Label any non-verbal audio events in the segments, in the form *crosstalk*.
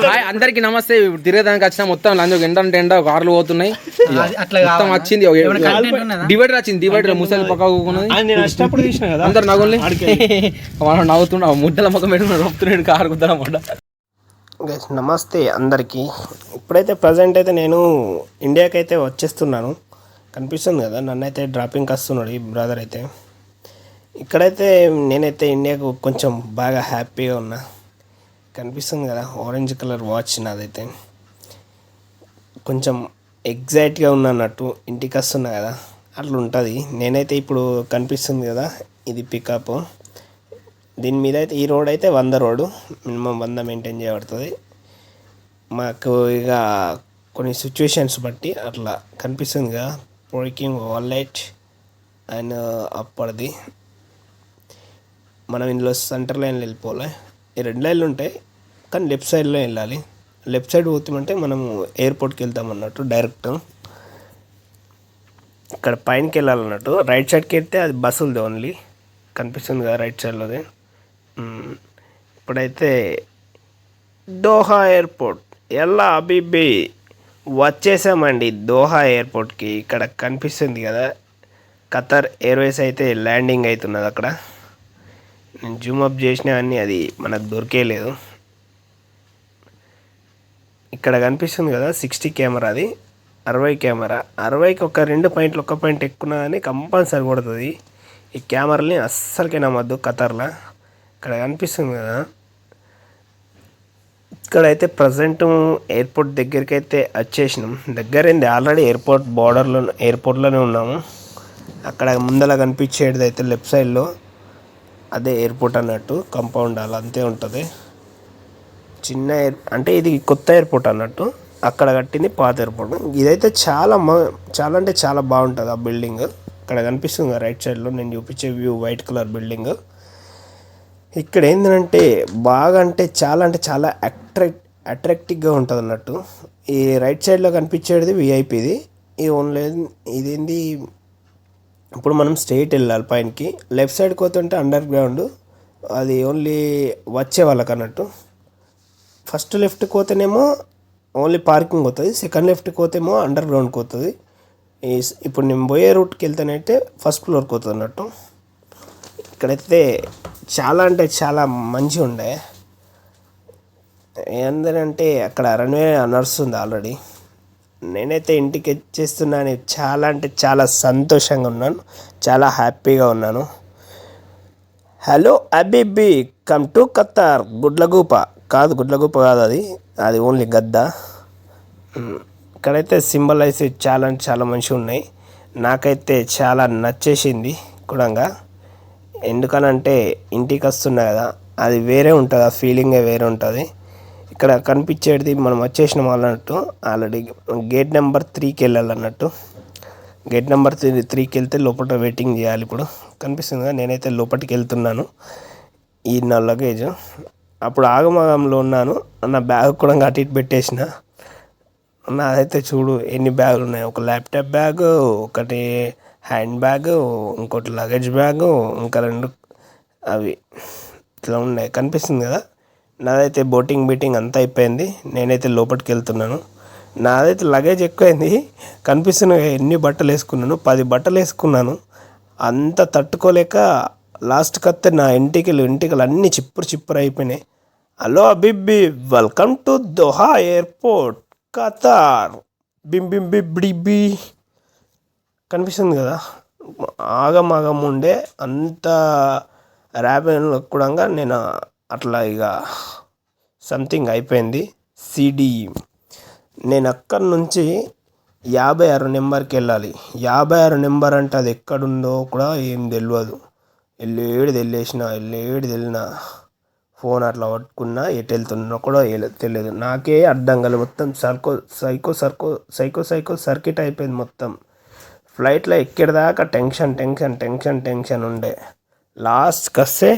Hi అందరికి నమస్తే. ఇప్పుడు తిరగడానికి వచ్చిన మొత్తం లంచ్ ఎండ అంటే ఎండ కార్లు పోతున్నాయి. మొత్తం? వచ్చింది? డివైడర్ వచ్చింది డివైడర్ ముసలి పక్క కూకున్నది అది నేను వచ్చినప్పుడు తీసిన కదా? అందరు నవ్వుల్ని? మనం *laughs* నవ్వుతున్నాం ముద్దల ముఖం పెట్టుకుని రొప్పుతున్నాడు కారు కుద్దనమాట గైస్ నమస్తే అందరికీ. ఇప్పుడైతే ప్రజెంట్ అయితే నేను ఇండియాకి అయితే వచ్చేస్తున్నాను. కనిపిస్తుంది కదా నన్ను అయితే డ్రాపింగ్కి వస్తున్నాడు ఈ బ్రదర్ అయితే. ఇక్కడైతే నేనైతే ఇండియాకు కొంచెం బాగా హ్యాపీగా ఉన్నా. కనిపిస్తుంది కదా ఆరెంజ్ కలర్ వాచ్ నాదైతే. కొంచెం ఎగ్జాక్ట్గా ఉన్నట్టు అన్నట్టు ఇంటికి వస్తున్నా కదా అట్లా ఉంటుంది నేనైతే ఇప్పుడు కనిపిస్తుంది కదా ఇది పికప్ దీని మీద అయితే ఈ రోడ్ అయితే వంద రోడ్డు మినిమం వంద మెయింటైన్ చేయబడుతుంది. మాకు ఇక కొన్ని సిచ్యువేషన్స్ బట్టి అట్లా కనిపిస్తుంది కదా బ్రేకింగ్ వాలెట్ అండ్ అప్పటిది మనం ఇందులో సెంటర్ లైన్లో వెళ్ళిపోలే ఈ రెండు లైన్లు ఉంటాయి కానీ లెఫ్ట్ సైడ్లో వెళ్ళాలి? లెఫ్ట్ సైడ్ పోతామంటే మనము ఎయిర్పోర్ట్కి వెళ్తాం అన్నట్టు డైరెక్ట్ ఇక్కడ పైనకి వెళ్ళాలన్నట్టు రైట్ సైడ్కి వెళ్తే అది బస్సులది ఓన్లీ కనిపిస్తుంది కదా రైట్ సైడ్లోది ఇప్పుడైతే దోహా ఎయిర్పోర్ట్ ఎలా అబీబీ. వచ్చేసామండి దోహా ఎయిర్పోర్ట్కి ఇక్కడ కనిపిస్తుంది కదా ఖతర్ ఎయిర్వేస్ అయితే ల్యాండింగ్ అవుతున్నది అక్కడ. నేను జూమ్ అప్ చేసినా కానీ అది మనకు దొరికేయలేదు ఇక్కడ కనిపిస్తుంది కదా సిక్స్టీ కెమెరా అది అరవై కెమెరా అరవైకి ఒక రెండు పాయింట్లు ఒక పాయింట్ ఎక్కువ కానీ కంపల్సరీ కొడుతుంది. ఈ కెమెరాని అస్సలకే నమ్మద్దు ఖతర్లో. ఇక్కడ కనిపిస్తుంది కదా. ఇక్కడైతే ప్రజెంట్ ఎయిర్పోర్ట్ దగ్గరికి అయితే వచ్చేసినాం. దగ్గరైంది ఆల్రెడీ ఎయిర్పోర్ట్ బార్డర్లో ఎయిర్పోర్ట్లోనే ఉన్నాము. అక్కడ ముందల కనిపించేది అయితే లెఫ్ట్ సైడ్లో అదే ఎయిర్పోర్ట్ అన్నట్టు కంపౌండ్ అలా అంతే ఉంటుంది. చిన్న ఎయిర్ అంటే ఇది కొత్త ఎయిర్పోర్ట్ అన్నట్టు. అక్కడ కట్టింది పాత ఎయిర్పోర్ట్. ఇదైతే చాలా మ- చాలా అంటే చాలా బాగుంటుంది ఆ బిల్డింగ్ ఇక్కడ కనిపిస్తుంది రైట్ సైడ్లో నేను చూపించే వ్యూ వైట్ కలర్ బిల్డింగ్ ఇక్కడ ఏంటంటే బాగా అంటే చాలా అంటే చాలా అట్రాక్ట్ అట్రాక్టివ్గా ఉంటుంది అన్నట్టు. ఈ రైట్ సైడ్లో కనిపించేది విఐపిది ఈ ఓన్లీ ఇదేంది ఇప్పుడు మనం స్ట్రైట్ వెళ్ళాలి పైనకి. లెఫ్ట్ సైడ్కి పోతుంటే అండర్ గ్రౌండ్. అది ఓన్లీ వచ్చే వాళ్ళకి అన్నట్టు. ఫస్ట్ లెఫ్ట్కి పోతేనేమో ఓన్లీ పార్కింగ్ అవుతుంది. సెకండ్ లెఫ్ట్కి పోతేమో అండర్ గ్రౌండ్కి పోతుంది. ఇప్పుడు నేను పోయే రూట్కి వెళ్తేనైతే ఫస్ట్ ఫ్లోర్కి పోతుంది అన్నట్టు. ఇక్కడైతే చాలా అంటే చాలా మంచిగా ఉండే ఏంటంటే అక్కడ రన్వే నడుస్తుంది ఆల్రెడీ. నేనైతే ఇంటికి వచ్చేస్తున్నాను. చాలా అంటే చాలా సంతోషంగా ఉన్నాను. చాలా హ్యాపీగా ఉన్నాను. హలో అబిబి కమ్ టు కత్తార్ గుడ్లగూప. కాదు గుడ్లగూప కాదు అది. అది ఓన్లీ గద్ద. ఇక్కడైతే సింబల్ అయితే చాలా అంటే చాలా మంచిగా ఉన్నాయి. నాకైతే చాలా నచ్చేసింది కూడా ఎందుకనంటే ఇంటికి వస్తున్నా కదా అది వేరే ఉంటుంది. ఆ ఫీలింగే వేరే ఉంటుంది. ఇక్కడ కనిపించేది మనం వచ్చేసినాం అన్నట్టు ఆల్రెడీ గేట్ నెంబర్ త్రీకి వెళ్ళాలన్నట్టు. గేట్ నెంబర్ త్రీ త్రీకి వెళ్తే లోపల వెయిటింగ్ చేయాలి ఇప్పుడు. కనిపిస్తుంది కదా నేనైతే లోపలికి వెళ్తున్నాను. ఈ నా లగేజ్ అప్పుడు ఆగమాగంలో ఉన్నాను. నా బ్యాగ్ కూడా అటు ఇటు పెట్టేసిన. నాదైతే చూడు ఎన్ని బ్యాగులు ఉన్నాయి. ఒక ల్యాప్టాప్ బ్యాగ్ ఒకటి హ్యాండ్ బ్యాగ్ ఇంకోటి లగేజ్ బ్యాగ్ ఇంకా రెండు అవి ఇట్లా ఉన్నాయి. కనిపిస్తుంది కదా? నాదైతే బోటింగ్ బీటింగ్ అంతా అయిపోయింది. నేనైతే లోపలికి వెళ్తున్నాను నాదైతే లగేజ్ ఎక్కువైంది. కనిపిస్తున్న ఎన్ని బట్టలు వేసుకున్నాను పది బట్టలు వేసుకున్నాను అంత తట్టుకోలేక లాస్ట్కి వస్తే నా ఇంటికలు ఇంటికలు అన్నీ చిప్పురు చిప్పురు అయిపోయినాయి. Hello అబిబ్బి welcome to Doha airport Qatar బిం బిం. బిబ్బి కనిపిస్తుంది కదా? ఆగం ఆగం ఉండే అంత ర్యాబ్ కూడా నేను అట్లా ఇక సంథింగ్ అయిపోయింది. సిడిఈ నేను అక్కడి నుంచి యాభై ఆరు నెంబర్కి వెళ్ళాలి. యాభై ఆరు నెంబర్ అంటే అది ఎక్కడుందో కూడా ఏం తెలియదు వెళ్ళేడు వెళ్ళేసిన వెళ్ళేడు వెళ్ళిన ఫోన్ అట్లా పట్టుకున్నా ఎటు వెళ్తున్నా కూడా తెలియదు నాకే అర్థం కాలేదు మొత్తం సర్కో సైకో సర్కో సైకో సైకో సర్కిట్ అయిపోయింది మొత్తం. ఫ్లైట్లో ఎక్కేదాకా టెన్షన్ టెన్షన్ టెన్షన్ టెన్షన్ ఉండే. లాస్ట్కి వస్తే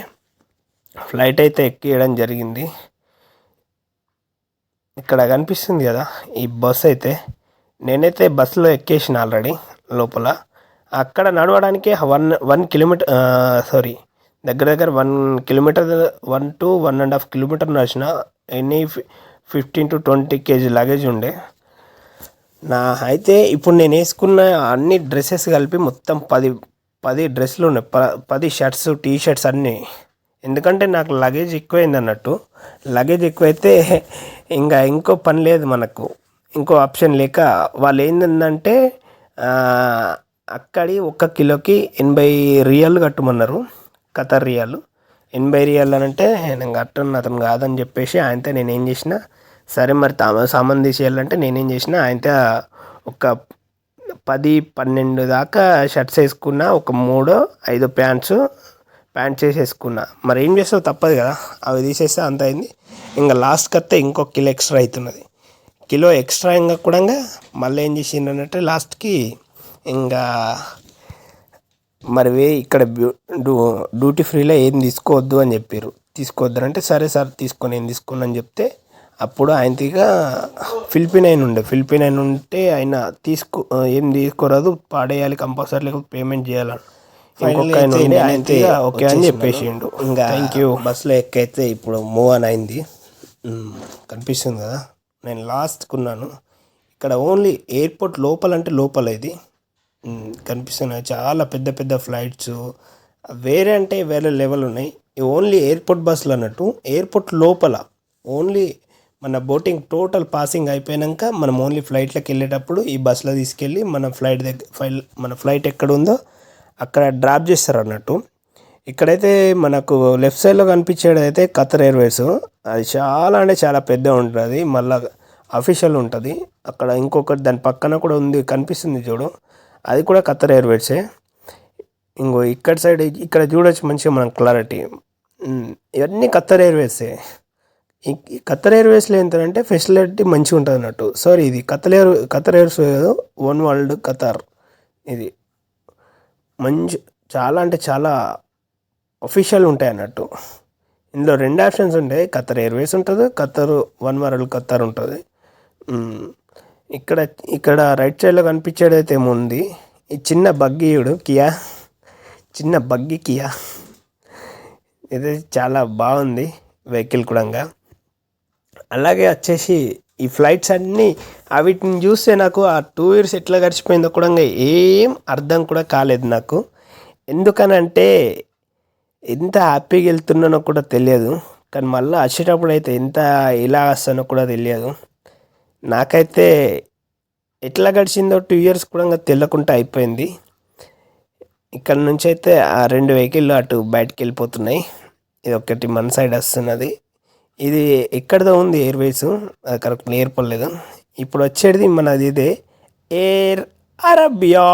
ఫ్లైట్ అయితే ఎక్కియడం జరిగింది. ఇక్కడ కనిపిస్తుంది కదా ఈ బస్ అయితే. నేనైతే బస్సులో ఎక్కేసిన ఆల్రెడీ లోపల. అక్కడ నడవడానికి వన్ వన్ కిలోమీటర్ సారీ దగ్గర దగ్గర one kilometre one two one and half kilometre నడిచిన any fifteen to twenty KG luggage ఉండే. నా అయితే ఇప్పుడు నేను వేసుకున్న అన్ని డ్రెస్సెస్ కలిపి మొత్తం పది పది డ్రెస్సులు ఉన్నాయి. ప పది షర్ట్స్ టీ షర్ట్స్ అన్నీ. ఎందుకంటే నాకు లగేజ్ ఎక్కువైంది అన్నట్టు. లగేజ్ ఎక్కువైతే *laughs* ఇంకా ఇంకో పని లేదు మనకు. ఇంకో ఆప్షన్ లేక వాళ్ళు ఏంటంటే అక్కడి ఒక్క కిలోకి ఎనభై రియల్ కట్టమన్నారు. కతర్ రియాలు. ఎనభై రియల్ అని అంటే నేను కట్టను అతను కాదని చెప్పేసి ఆయనతో నేను ఏం చేసిన సరే మరి తామ సామాన్ తీసేయాలంటే నేనేం చేసిన ఆయనతో ఒక పది పన్నెండు దాకా షర్ట్స్ వేసుకున్న ఒక మూడో ఐదో ప్యాంట్స్ ప్యాంట్ చేసేసుకున్నా. మరి ఏం చేస్తావు? తప్పదు కదా. అవి తీసేస్తే అంత అయింది. ఇంకా లాస్ట్కి వస్తే ఇంకో కిలో ఎక్స్ట్రా అవుతున్నది. కిలో ఎక్స్ట్రా ఇంకా కూడా మళ్ళీ ఏం చేసిండ్రంటే లాస్ట్కి ఇంకా మరి వే ఇక్కడ డ్యూ- డ్యూటీ ఫ్రీలో ఏం తీసుకోవద్దు అని చెప్పారు తీసుకోవద్దు అంటే సరే సార్ తీసుకొని ఏం తీసుకున్నా అని చెప్తే అప్పుడు ఆయనతిగా ఫిలిపిన్ అయిన ఉండే. ఫిలిపిన్ అయిన ఉంటే ఆయన తీసుకో ఏం తీసుకోరాదు. పాడేయాలి కంపల్సరీ లేకపోతే పేమెంట్ చేయాలని. ఇంకొక ఆయన ఉండే ఆయన ఓకే అని చెప్పేసిండు ఇంకా థ్యాంక్ యూ బస్సులో ఎక్కైతే ఇప్పుడు మూవ్ అని అయింది. కనిపిస్తుంది కదా. నేను లాస్ట్కి ఉన్నాను ఇక్కడ ఓన్లీ ఎయిర్పోర్ట్ లోపల అంటే లోపల ఇది. ఉమ్, కనిపిస్తున్నాయి. చాలా పెద్ద పెద్ద ఫ్లైట్స్ వేరే అంటే వేరే లెవెల్ ఉన్నాయి. ఓన్లీ ఎయిర్పోర్ట్ బస్సులు అన్నట్టు ఎయిర్పోర్ట్ లోపల ఓన్లీ మన బోటింగ్ టోటల్ పాసింగ్ అయిపోయాక మనం ఓన్లీ ఫ్లైట్లోకి వెళ్ళేటప్పుడు ఈ బస్సులో తీసుకెళ్ళి మన ఫ్లైట్ దగ్గర ఫైల్ మన ఫ్లైట్ ఎక్కడ ఉందో అక్కడ డ్రాప్ చేస్తారు అన్నట్టు ఇక్కడైతే మనకు లెఫ్ట్ సైడ్లో కనిపించేది అయితే ఖతర్ ఎయిర్వేస్ అది చాలా అంటే చాలా పెద్ద ఉంటుంది. మళ్ళా అఫీషియల్ ఉంటుంది. అక్కడ ఇంకొకటి దాని పక్కన కూడా ఉంది కనిపిస్తుంది చూడు. అది కూడా ఖతర్ ఎయిర్వేసే ఇంకో ఇక్కడ సైడ్ ఇక్కడ చూడొచ్చు మంచిగా మనం క్లారిటీ ఇవన్నీ ఖత్తర్ ఎయిర్వేసే ఈ- ఖత్తర్ ఎయిర్వేస్లో ఏంటంటే ఫెసిలిటీ మంచిగా ఉంటుంది అన్నట్టు సారీ ఇది ఖతర్ ఎయిర్ ఖతర్ ఎయిర్వేస్ కాదు వన్ వరల్డ్ ఖతార్. ఇది. మంచి చాలా అంటే చాలా అఫీషియల్ ఉంటాయి అన్నట్టు ఇందులో రెండు ఆప్షన్స్ ఉంటాయి ఖత్తర్ ఎయిర్వేస్ ఉంటుంది ఖత్తర్ వన్ వరల్డ్ ఖత్తర్ ఉంటుంది. ఇక్కడ ఇక్కడ రైట్ సైడ్లో కనిపించేదైతే అయితే ఏముంది ఈ చిన్న బగ్గీయుడు కియా. చిన్న బగ్గి కియా. ఇది చాలా బాగుంది వెహికల్ కూడా అలాగే వచ్చేసి ఈ ఫ్లైట్స్ అన్నీ వీటిని చూస్తే నాకు ఆ టూ ఇయర్స్ ఎట్లా గడిచిపోయిందో కూడా ఏం అర్థం కూడా కాలేదు నాకు. ఎందుకనంటే ఎంత హ్యాపీగా వెళ్తున్నానో కూడా తెలియదు. కానీ మళ్ళీ వచ్చేటప్పుడు అయితే ఎంత ఎలా వస్తానో కూడా తెలియదు. నాకైతే ఎట్లా గడిచిందో టూ ఇయర్స్ కూడా తెలియకుండా అయిపోయింది. ఇక్కడ నుంచి అయితే ఆ రెండు వెహికల్ అటు బయటకు వెళ్ళిపోతున్నాయి. ఇది ఒకటి మన సైడ్ వస్తున్నది. ఇది ఎక్కడిదో ఉంది ఎయిర్వేస్. అది కరెక్ట్ నేర్పలేదు ఇప్పుడు వచ్చేది మనది ఇదే ఎయిర్ అరబియా.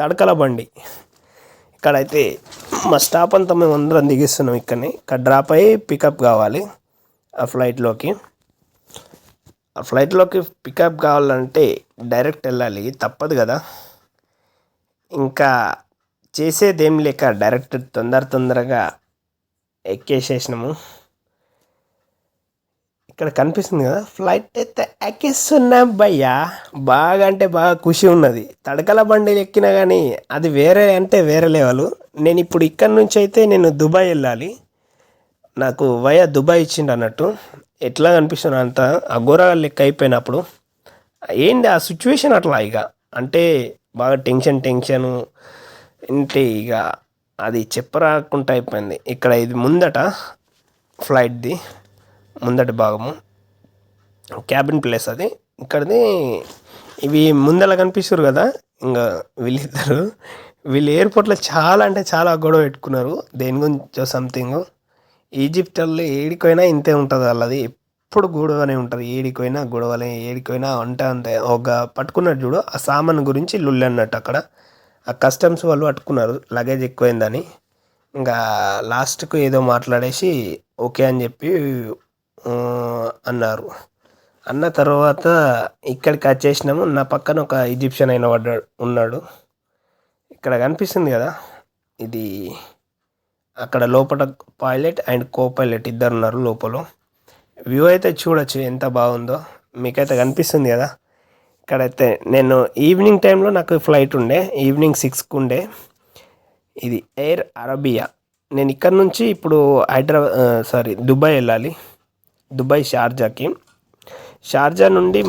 తడకల బండి. ఇక్కడైతే మా స్టాప్ అంతా మేము అందరం దిగిస్తున్నాం ఇక్కడనే. ఇక్కడ డ్రాప్ అయ్యి పికప్ కావాలి ఆ ఫ్లైట్లోకి ఆ ఫ్లైట్లోకి పికప్ కావాలంటే డైరెక్ట్ వెళ్ళాలి. తప్పదు కదా. ఇంకా చేసేదేం లేక డైరెక్ట్ తొందర తొందరగా ఎక్కేసేసినాము. ఇక్కడ కనిపిస్తుంది కదా ఫ్లైట్ అయితే ఎక్కిస్తున్నాం భయ్యా. బాగా అంటే బాగా ఖుషి ఉన్నది. తడకల బండి ఎక్కినా కానీ అది వేరే అంటే వేరే లెవెల్ నేను ఇప్పుడు ఇక్కడ నుంచి అయితే నేను దుబాయ్ వెళ్ళాలి. నాకు వయా దుబాయ్ ఇచ్చిండు అన్నట్టు. ఎట్లా కనిపిస్తుంది అంత అఘోరా లెక్క అయిపోయినప్పుడు. ఏంది ఆ సిచ్యువేషన్ అట్లా ఇక? అంటే బాగా టెన్షన్ టెన్షన్ అంటే ఇక? అది చెప్పరాకుండా అయిపోయింది. ఇక్కడ ఇది ముందట ఫ్లైట్ది ముందటి భాగము. క్యాబిన్ ప్లేస్ అది. ఇక్కడది ఇవి ముందల కనిపిస్తారు కదా ఇంకా వీళ్ళిద్దరు. వీళ్ళు ఎయిర్పోర్ట్లో చాలా అంటే చాలా గొడవ పెట్టుకున్నారు. దేని గురించో సంథింగ్. ఈజిప్ట్ వాళ్ళు ఏడికైనా ఇంతే ఉంటుంది వాళ్ళది. ఎప్పుడు గొడవనే ఉంటుంది. ఏడికైనా గొడవలే ఏడికైనా అంటే అంతే. ఒక పట్టుకున్నాడు చూడు ఆ సామాన్ గురించి లుల్లి అన్నట్టు అక్కడ. ఆ కస్టమ్స్ వాళ్ళు పట్టుకున్నారు లగేజ్ ఎక్కువైందని. ఇంకా లాస్ట్కు ఏదో మాట్లాడేసి ఓకే అని చెప్పి అన్నారు. అన్న తర్వాత ఇక్కడికి వచ్చేసినాము. నా పక్కన ఒక ఈజిప్షియన్ అయిన పడ్డాడు ఉన్నాడు. ఇక్కడ కనిపిస్తుంది కదా ఇది అక్కడ లోపల పైలట్ అండ్ కో పైలట్ ఇద్దరు ఉన్నారు లోపల. వ్యూ అయితే చూడొచ్చు ఎంత బాగుందో. మీకైతే కనిపిస్తుంది కదా ఇక్కడైతే నేను ఈవినింగ్ టైంలో నాకు ఫ్లైట్ ఉండే ఈవినింగ్ సిక్స్కి ఉండే. ఇది ఎయిర్ అరబియా. నేను ఇక్కడ నుంచి ఇప్పుడు హైదరాబాద్ సారీ దుబాయ్ వెళ్ళాలి. దుబాయ్ షార్జాకి. షార్జా నుండి